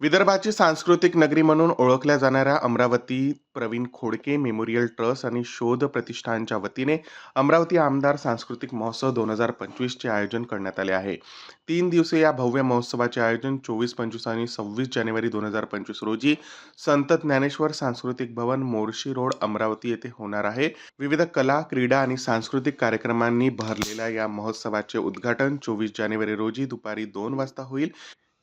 विदर्भाची सांस्कृतिक नगरी म्हणून ओळखल्या जाणाऱ्या अमरावती प्रवीण खोडके मेमोरियल ट्रस्ट आणि शोध प्रतिष्ठानच्या वतीने अमरावती आमदार सांस्कृतिक महोत्सव दोन हजार पंचवीसचे आयोजन करण्यात आले आहे. तीन दिवसीय या भव्य महोत्सवाचे आयोजन चोवीस पंचवीस आणि सव्वीस जानेवारी दोन हजार पंचवीस रोजी संत ज्ञानेश्वर सांस्कृतिक भवन मोर्शी रोड अमरावती येथे होणार आहे. विविध कला क्रीडा आणि सांस्कृतिक कार्यक्रमांनी भरलेल्या या महोत्सवाचे उद्घाटन चोवीस जानेवारी रोजी दुपारी दोन वाजता होईल.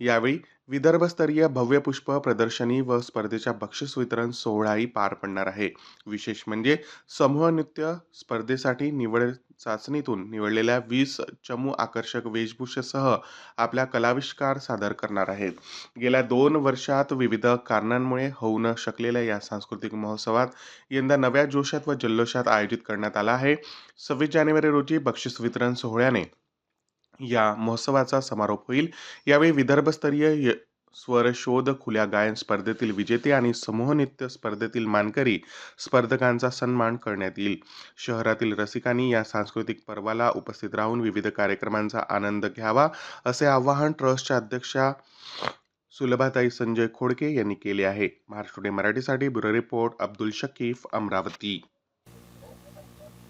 यावेळी विदर्भस्तरीय भव्य पुष्प प्रदर्शनी व स्पर्धेच्या बक्षीस वितरण सोहळाही पार पडणार आहे. विशेष म्हणजे समूह नृत्य स्पर्धेसाठी निवड चाचणीतून निवडलेल्या वीस चमू आकर्षक वेशभूषेसह आपल्या कलाविष्कार सादर करणार आहेत गेल्या दोन वर्षात विविध कारणांमुळे होऊ न शकलेल्या या सांस्कृतिक महोत्सवात यंदा नव्या जोशात व जल्लोषात आयोजित करण्यात आला आहे. सव्वीस जानेवारी रोजी बक्षीस वितरण सोहळ्याने या महोत्सवाचा समारोप होईल. यावेळी विदर्भस्तरीय य स्वरशोध खुल्या गायन स्पर्धेतील विजेते आणि समूह नृत्य स्पर्धेतील मानकरी स्पर्धकांचा सन्मान करण्यात येईल. शहरातील रसिकांनी या सांस्कृतिक पर्वाला उपस्थित राहून विविध कार्यक्रमांचा आनंद घ्यावा असे आवाहन ट्रस्टच्या अध्यक्षा सुलभाताई संजय खोडके यांनी केले आहे. महाराष्ट्र डे मराठीसाठी ब्युरो रिपोर्ट अब्दुल शकीफ अमरावती.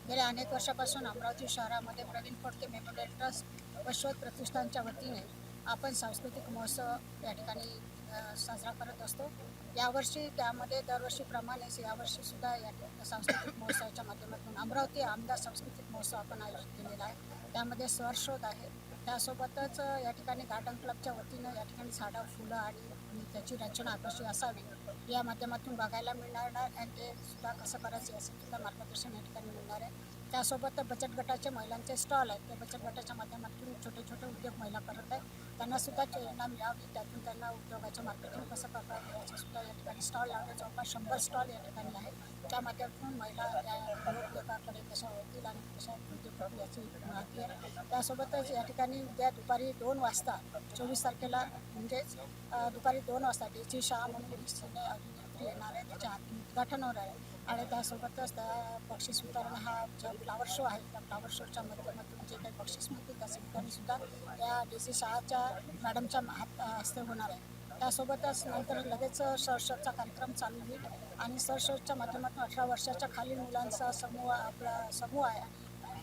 गेल्या अनेक वर्षापासून अमरावती शहरामध्ये प्रवीण खोडके मेमोरियल ट्रस्ट व शोध प्रतिष्ठानच्या वतीने आपण सांस्कृतिक महोत्सव या ठिकाणी साजरा करत असतो. यावर्षी त्यामध्ये दरवर्षीप्रमाणेच यावर्षीसुद्धा या सांस्कृतिक महोत्सवाच्या माध्यमातून अमरावती आमदार सांस्कृतिक महोत्सव आपण आयोजित केलेला आहे. त्यामध्ये स्वरशोध आहे. त्यासोबतच या ठिकाणी गार्डन क्लबच्या वतीनं या ठिकाणी झाडं फुलं आणि त्याची रचना कशी असावी या माध्यमातून बघायला मिळणार आणि ते सुद्धा कसं करायचं असेल सुद्धा मार्गदर्शन या ठिकाणी मिळणार आहे. त्यासोबत बचत गटाचे महिलांचे स्टॉल आहेत. ते बचत गटाच्या माध्यमातून छोटे छोटे उद्योग महिला करत आहेत. त्यांना सुद्धा प्रेरणा मिळावी. त्यातून त्यांना उद्योगाच्या मार्केटिंग कसं करता येईल सुद्धा या ठिकाणी स्टॉल लावले जवळपास शंभर स्टॉल या ठिकाणी आहेत. त्या माध्यमातून महिला या उद्योगाकडे कसं उद्योग याची माहिती आहे त्यासोबतच या ठिकाणी उद्या दुपारी दोन वाजता चोवीस तारखेला म्हणजेच दुपारी दोन वाजता डीची शाह म्हणून सिने अभिनेत्री येणार आहे. त्याच्या उद्घाटन होणार आहे. आणि त्यासोबतच त्या बक्षीस वितरण हा जो फ्लावर शो आहे त्या फ्लावर शोच्या माध्यमातून जे काही बक्षीस मिळतील त्याचं वितरणसुद्धा त्या डी सी शाहच्या मॅडमच्या हात हस्ते होणार आहे. त्यासोबतच नंतर लगेच सरशोचा कार्यक्रम चालू होईल. आणि सरशोच्या माध्यमातून अठरा वर्षाच्या खालील मुलांचा समूह आपला समूह आहे.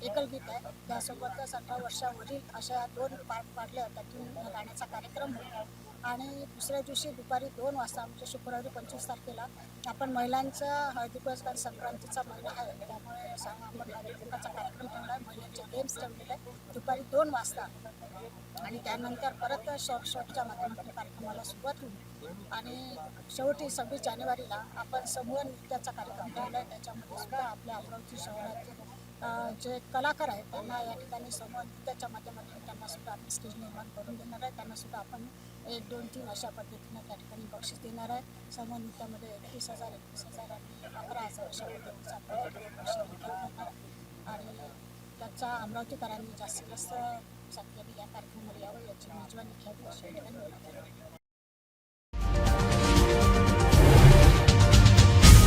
एकलगीत आहे. त्यासोबतच अठरा वर्षावरील अशा दोन पार्ट पाडले त्यातून गाण्याचा कार्यक्रम होईल आणि दुसऱ्या दिवशी दुपारी दोन वाजता म्हणजे शुक्रवारी पंचवीस तारखेला आपण महिलांचा हळदी संक्रांतीचा महिना आहे. त्यामुळे सांगा आपण हळदी कार्यक्रम ठेवला. आहे महिलांचे गेम्स ठेवलेले आहे दुपारी दोन वाजता. आणि त्यानंतर परत शॉर्ट शॉर्टच्या माध्यमातून कार्यक्रमाला सुरुवात होईल आणि शेवटी सव्वीस जानेवारीला आपण समूह नृत्याचा कार्यक्रम ठेवला आहे. त्याच्यामध्ये सुद्धा आपल्या अमरावती शहरातील जे कलाकार आहेत त्यांना या ठिकाणी समूह माध्यमातून त्यांना सुद्धा आपण स्टेज निर्माण करून देणार आहे. त्यांना सुद्धा आपण एक दोन तीन अशा पद्धतीनं त्या ठिकाणी बक्षीस देणार आहे. समूह नृत्यामध्ये एकवीस हजार एकवीस हजार आणि अकरा हजार अशा पद्धतीचा आपण बक्षीस वितरण करणार आणि त्याचा अमरावतीकरांनी जास्तीत जास्त संख्येने या कार्यक्रमाला यावं याची मेजवानी घ्यावी अशा ठिकाणी